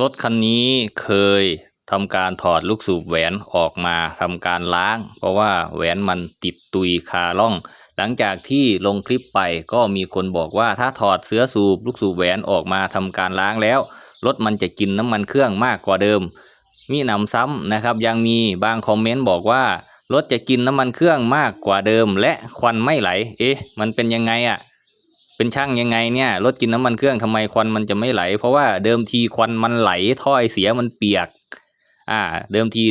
รถคันนี้เคยทำการถอดลูกสูบแหวนออกมาทำการล้าง เพราะว่าแหวนมันติดตุยคาล่อง หลังจากที่ลงคลิปไปก็มีคนบอกว่าถ้าถอดเสื้อสูบลูกสูบแหวนออกมาทำการล้างแล้วรถมันจะกินน้ำมันเครื่องมากกว่าเดิม มีหนำซ้ำนะครับ ยังมีบางคอมเมนต์บอกว่ารถจะกินน้ำมันเครื่องมากกว่าเดิม และควันไม่ไหล เอ๊ะ มันเป็นยังไงอะ่ะ เป็นช่างยังไงเนี่ยรถกินน้ำมันเครื่องทำไมควันมันจะไม่ไหล เพราะว่าเดิมทีควันมันไหลถ้อยเสียมันเปียก อ่า เดิมที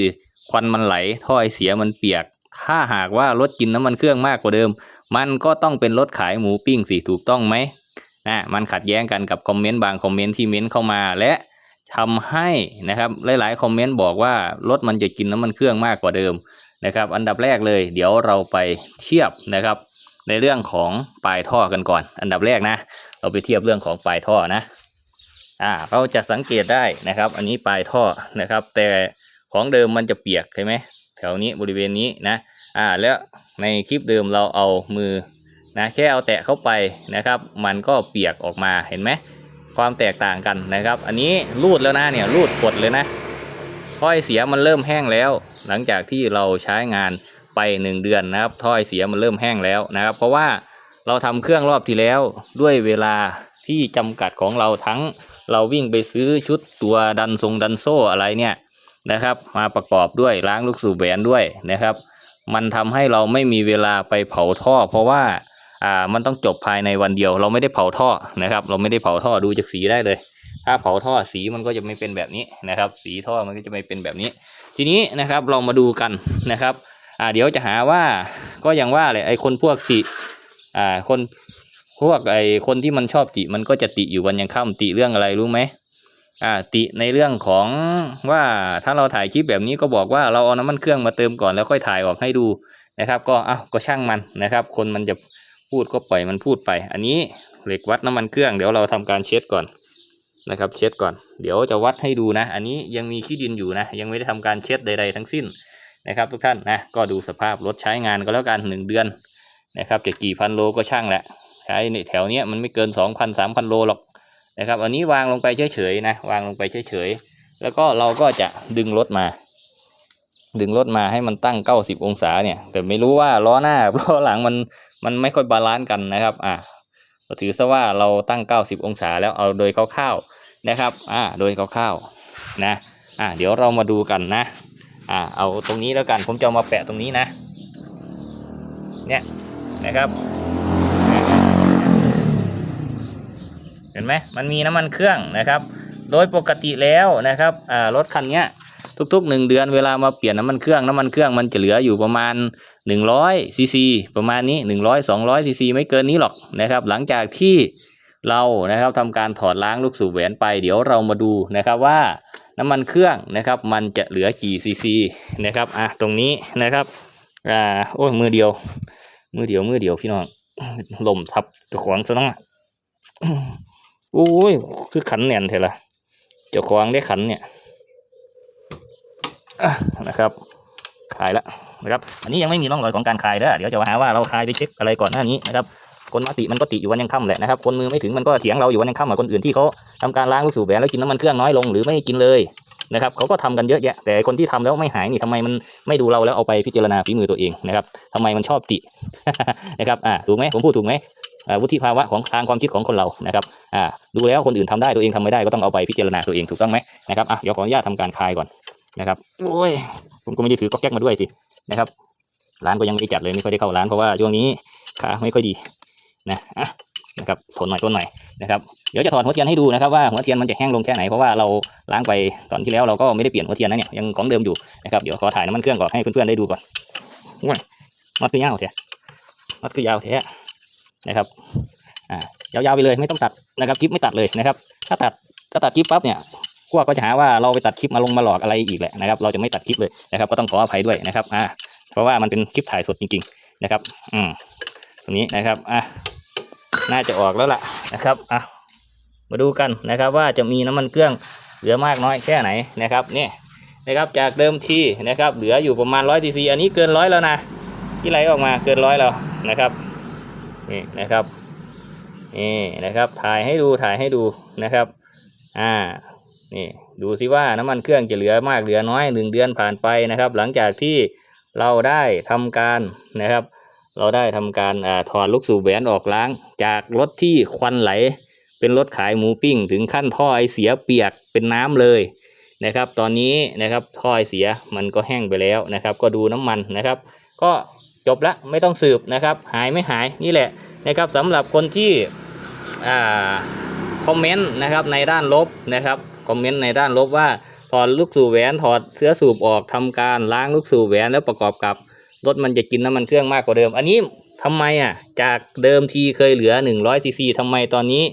ควันมันไหลถ้อยเสียมันเปียก ถ้าหากว่ารถกินน้ำมันเครื่องมากกว่าเดิม มันก็ต้องเป็นรถขายหมูปิ้งสิถูกต้องไหมนะมันขัดแย้งกันกับคอมเมนต์บางคอมเมนต์ที่เม้นเข้ามาและทำให้นะครับหลาย ๆ คอมเมนต์บอกว่ารถมันจะกินน้ำมันเครื่องมากกว่าเดิมนะครับ อันดับแรกเลย เดี๋ยวเราไปเทียบนะครับ ในเรื่องของปลายท่อกันก่อน อันดับแรกนะ เราไปเทียบเรื่องของปลายท่อนะอ่าเราจะสังเกตได้นะครับ อันนี้ปลายท่อนะครับ แต่ของเดิมมันจะเปียกใช่ไหมแถวนี้บริเวณนี้นะอ่าแล้วในคลิปเดิมเราเอามือนะแค่เอาแตะเข้าไปนะครับ มันก็เปียกออกมาเห็นไหมความแตกต่างกันนะครับ อันนี้รูดแล้วนะเนี่ยรูดกดเลยนะถ้อยเสียมันเริ่มแห้งแล้ว หลังจากที่เราใช้งาน ไปหนึ่งเดือนนะครับถ้อยเสียมันเริ่มแห้งแล้วนะครับ เพราะว่าเราทำเครื่องรอบที่แล้วด้วยเวลาที่จำกัดของเราทั้งเราวิ่งไปซื้อชุดตัวดันทรงดันโซ่อะไรเนี่ยนะครับ มาประกอบด้วยล้างลูกสูบแหวนด้วยนะครับ มันทำให้เราไม่มีเวลาไปเผาท่อ เพราะว่าอ่ามันต้องจบภายในวันเดียว เราไม่ได้เผาท่อนะครับ เราไม่ได้เผาท่อดูจากสีได้เลย ถ้าเผาท่อสีมันก็จะไม่เป็นแบบนี้นะครับ สีท่อมันก็จะไม่เป็นแบบนี้ ทีนี้นะครับเรามาดูกันนะครับ อ่าเดี๋ยวจะหาว่าก็ย่างว่าเลยไอ้คนพวกติอ่าคนพวกไอ้คนที่มันชอบติมันก็จะติอยู่วันยังค่ำติเรื่องอะไรรู้ไหมอ่าติในเรื่องของว่าถ้าเราถ่ายคลิปแบบนี้ก็บอกว่าเราเอาน้ำมันเครื่องมาเติมก่อนแล้วค่อยถ่ายออกให้ดูนะครับ ก็อ้าวก็ช่างมันนะครับ คนมันจะพูดก็ปล่อยมันพูดไป อันนี้เหล็กวัดน้ำมันเครื่องเดี๋ยวเราทำการเช็ดก่อนนะครับ เช็ดก่อน เดี๋ยวจะวัดให้ดูนะ อันนี้ยังมีขี้ดินอยู่นะ ยังไม่ได้ทำการเช็ดใด ๆ ทั้งสิ้น นะครับทุกท่านนะก็ดูสภาพรถใช้งานก็แล้วกันหนึ่งเดือนนะครับจะกี่พันโลก็ช่างแหละใช้ในแถวเนี้ยมันไม่เกินสองพันสามพันโลหรอกนะครับอันนี้วางลงไปเฉยๆนะวางลงไปเฉยๆแล้วก็เราก็จะดึงรถมา ดึงรถมาให้มันตั้งเก้าสิบองศาเนี่ยแต่ไม่รู้ว่าล้อหน้าล้อหลังมันมันไม่ค่อยบาลานซ์กันนะครับอะเราถือซะว่าเราตั้งเก้าสิบองศาแล้วเอาโดยคร่าวๆนะครับอ่าโดยคร่าวๆนะอ่าเดี๋ยวเรามาดูกันนะ อ่าเอาตรงนี้แล้วกันผมจะมาแปะตรงนี้นะ เนี่ยนะครับ เห็นไหมมันมีน้ำมันเครื่องนะครับ โดยปกติแล้วนะครับอ่ารถคันเนี้ยทุกๆหนึ่งเดือนเวลามาเปลี่ยนน้ำมันเครื่องน้ำมันเครื่องมันจะเหลืออยู่ประมาณหนึ่งร้อยซีซีประมาณนี้หนึ่งร้อยสองร้อยซีซีไม่เกินนี้หรอกนะครับ หลังจากที่เรานะครับทำการถอดล้างลูกสูบแหวนไป เดี๋ยวเรามาดูนะครับว่า น้ำมันเครื่องนะครับ มันจะเหลือกี่ซีซีนะครับอะตรงนี้นะครับอ่าโอ้ยมือเดียว มือเดียวมือเดียวพี่น้องลมทับเจ้าของซะน้องอะโอ้ยคือขันแน่นเถอะละเจ้าของได้ขันเนี่ยนะครับคลายแล้วนะครับ อันนี้ยังไม่มีร่องรอยของการคลายเด้อเดี๋ยวจะมาหาว่าเราคลายไปเช็คอะไรก่อนหน้านี้นะครับ คนมาติมันก็ติอยู่วันยังค่ำแหละนะครับคนมือไม่ถึงมันก็เถียงเราอยู่วันยังค่ำกับคนอื่นที่เขาทำการล้างลูกสูบแหวนแล้วกินน้ำมันเครื่องน้อยลงหรือไม่กินเลยนะครับเขาก็ทำกันเยอะแยะแต่คนที่ทำแล้วไม่หายนี่ทำไมมันไม่ดูเราแล้วเอาไปพิจารณาฝีมือตัวเองนะครับทำไมมันชอบตินะครับอ่าถูกไหมผมพูดถูกไหมวุฒิภาวะของทางความคิดของคนเรานะครับอ่าดูแล้วคนอื่นทำได้ตัวเองทำไม่ได้ก็ต้องเอาไปพิจารณาตัวเองถูกต้องไหมนะครับอะเดี๋ยวขออนุญาตทำการคลายก่อนนะครับโอ้ยผมก็ไม่ได้ถือก๊อกแก๊กมาด้วยสินะครับร้านก็ยังไม่ได้จัดเลยไม่ค่อยได้เข้าร้านเพราะว่าช่วงนี้ขาไม่ค่อยดี นะนะครับทนหน่อยทนหน่อยนะครับเดี๋ยวจะถอดหัวเทียนให้ดูนะครับว่าหัวเทียนมันจะแห้งลงแค่ไหนเพราะว่าเราล้างไปตอนที่แล้วเราก็ไม่ได้เปลี่ยนหัวเทียนนะเนี่ยยังของเดิมอยู่นะครับเดี๋ยวขอถ่ายน้ำมันเครื่องก่อนให้เพื่อนๆได้ดูก่อนว้ายมัดคือยาวแท้มัดคือยาวแท้นะครับอ่ายาวๆไปเลยไม่ต้องตัดนะครับคลิปไม่ตัดเลยนะครับ ถ้าตัดถ้าตัดคลิปปั๊บเนี่ยพวกก็จะหาว่าเราไปตัดคลิปมาลงมาหลอกอะไรอีกแหละนะครับ เราจะไม่ตัดคลิปเลยนะครับ ก็ต้องขออภัยด้วยนะครับอ่าเพราะว่ามันเป็นคลิปถ่ายสดจริง ๆ นะครับ อืมตรงนี้นะครับอะ น่าจะออกแล้วล่ะนะครับอะมาดูกันนะครับว่าจะมีน้ำมันเครื่องเหลือมากน้อยแค่ไหนนะครับนี่นะครับจากเดิมทีนะครับเหลืออยู่ประมาณร้อยซีซีอันนี้เกินร้อยแล้วนะที่ไหลออกมาเกินร้อยแล้วนะครับนี่นะครับนี่นะครับถ่ายให้ดูถ่ายให้ดูนะครับอ่านี่ดูสิว่าน้ำมันเครื่องจะเหลือมากเหลือน้อยหนึ่งเดือนผ่านไปนะครับ หลังจากที่เราได้ทำการนะครับ เราได้ทำการอถอดลูกสูบแหวนออกล้าง จากรถที่ควันไหล เป็นรถขายหมูปิ้ง ถึงขั้นท่อไอเสียเปียกเป็นน้ำเลยนะครับ ตอนนี้นะครับท่อไอเสียมันก็แห้งไปแล้วนะครับ ก็ดูน้ำมันนะครับ ก็จบละไม่ต้องสืบนะครับ หายไม่หายนี่แหละนะครับสำหรับคนที่อ่าคอมเมนต์นะครับในด้านลบนะครับคอมเมนต์ในด้านลบว่าถอดลูกสูบแหวนถอดเสื้อสูบออกทำการล้างลูกสูบแหวนแล้วประกอบกับ รถมันจะกินน้ำมันเครื่องมากกว่าเดิม อันนี้ทำไมอะ จากเดิมทีเคยเหลือ100ซีซีทำไมตอนนี้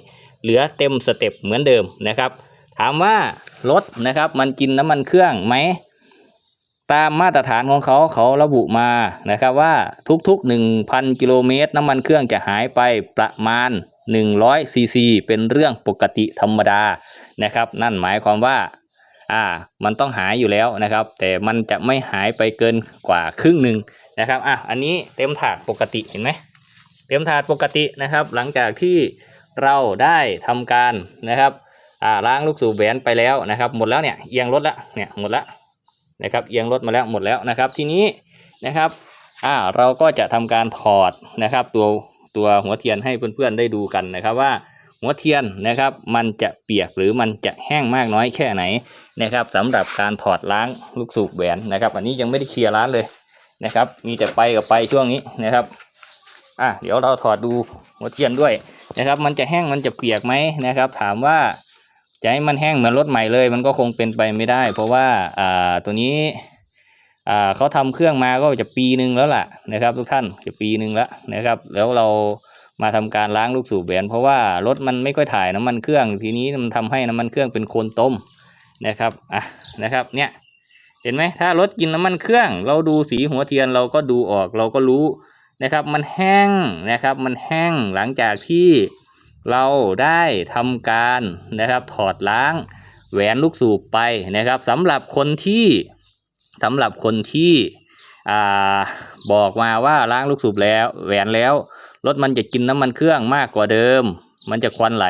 เหลือเต็มสเต็ปเหมือนเดิมนะครับ ถามว่ารถนะครับมันกินน้ำมันเครื่องไหมตามมาตรฐานของเขาเขาระบุมานะครับว่าทุกๆ 1,000 กิโลเมตร น้ำมันเครื่องจะหายไปประมาณ 100ซีซีเป็นเรื่องปกติธรรมดานะครับ นั่นหมายความว่าอ่ามันต้องหายอยู่แล้วนะครับ แต่มันจะไม่หายไปเกินกว่าครึ่งหนึ่ง นะครับอะอันนี้เต็มถาดปกติเห็นไหมเต็มถาดปกตินะครับ หลังจากที่เราได้ทำการนะครับอ่าล้างลูกสูบแหวนไปแล้วนะครับ หมดแล้วเนี่ยเอียงรถละเนี่ยหมดละนะครับเอียงรถมาแล้วหมดแล้วนะครับ ทีนี้นะครับอ่าเราก็จะทำการถอดนะครับตัวตัวหัวเทียนให้เพื่อนๆได้ดูกันนะครับว่าหัวเทียนนะครับมันจะเปียกหรือมันจะแห้งมากน้อยแค่ไหนนะครับสำหรับการถอดล้างลูกสูบแหวนนะครับ อันนี้ยังไม่ได้เคลียร์ร้านเลย นะครับ มีแต่ไปกับไปช่วงนี้นะครับ อะเดี๋ยวเราถอดดูหัวเทียนด้วยนะครับ มันจะแห้งมันจะเปียกไหมนะครับ ถามว่าจะให้มันแห้งเหมือนรถใหม่เลย มันก็คงเป็นไปไม่ได้ เพราะว่าอ่าตัวนี้อ่าเขาทำเครื่องมาก็จะปีหนึ่งแล้วล่ะนะครับ ทุกท่านจะปีหนึ่งแล้วนะครับ แล้วเรามาทำการล้างลูกสูบแหวนเพราะว่ารถมันไม่ค่อยถ่ายน้ำมันเครื่องทีนี้มันทำให้น้ำมันเครื่องเป็นโคลนต้มนะครับอะนะครับเนี่ย เห็นไหมถ้ารถกินน้ำมันเครื่อง เราดูสีหัวเทียนเราก็ดูออกเราก็รู้นะครับ มันแห้งนะครับ มันแห้งหลังจากที่เราได้ทำการนะครับถอดล้างแหวนลูกสูบไปนะครับสำหรับคนที่สำหรับคนที่อ่าบอกมาว่าล้างลูกสูบแล้วแหวนแล้วรถมันจะกินน้ำมันเครื่องมากกว่าเดิม มันจะควันไหล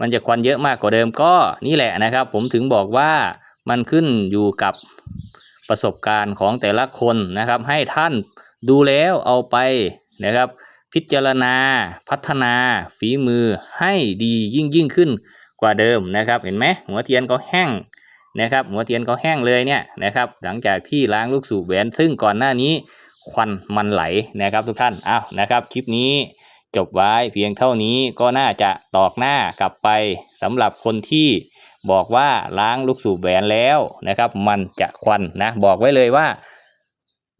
มันจะควันเยอะมากกว่าเดิมก็นี่แหละนะครับ ผมถึงบอกว่า มันขึ้นอยู่กับประสบการณ์ของแต่ละคนนะครับ ให้ท่านดูแล้วเอาไปนะครับ พิจารณาพัฒนาฝีมือให้ดียิ่งยิ่งขึ้นกว่าเดิมนะครับ เห็นไหมหัวเทียนก็แห้งนะครับ หัวเทียนก็แห้งเลยเนี่ยนะครับ หลังจากที่ล้างลูกสูบแหวนซึ่งก่อนหน้านี้ควันมันไหลนะครับทุกท่านอ้าวนะครับ คลิปนี้จบไว้เพียงเท่านี้ก็น่าจะตอกหน้ากลับไปสำหรับคนที่ บอกว่าล้างลูกสูบแหวนแล้วนะครับ มันจะควันนะบอกไว้เลยว่า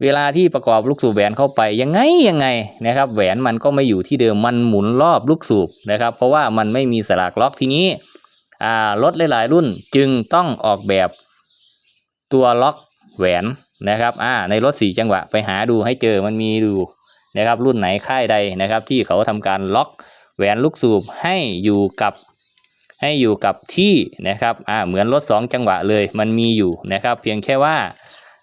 เวลาที่ประกอบลูกสูบแหวนเข้าไปยังไงยังไงนะครับ แหวนมันก็ไม่อยู่ที่เดิมมันหมุนรอบลูกสูบนะครับ เพราะว่ามันไม่มีสลักล็อกทีนี้อ่ารถหลาย ๆ รุ่นจึงต้องออกแบบตัวล็อกแหวนนะครับอ่าในรถสี่จังหวะไปหาดูให้เจอมันมีดูนะครับรุ่นไหนค่ายใดนะครับ ที่เขาทำการล็อกแหวนลูกสูบให้อยู่กับ ให้อยู่กับที่นะครับอ่าเหมือนรถสองจังหวะเลยมันมีอยู่นะครับ เพียงแค่ว่า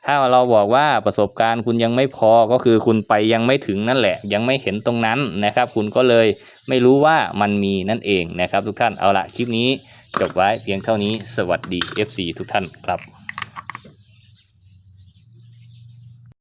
ถ้าเราบอกว่าประสบการณ์คุณยังไม่พอก็คือคุณไปยังไม่ถึงนั่นแหละ ยังไม่เห็นตรงนั้นนะครับ คุณก็เลยไม่รู้ว่ามันมีนั่นเองนะครับ ทุกท่านเอาละคลิปนี้จบไว้เพียงเท่านี้สวัสดี FC ทุกท่านครับ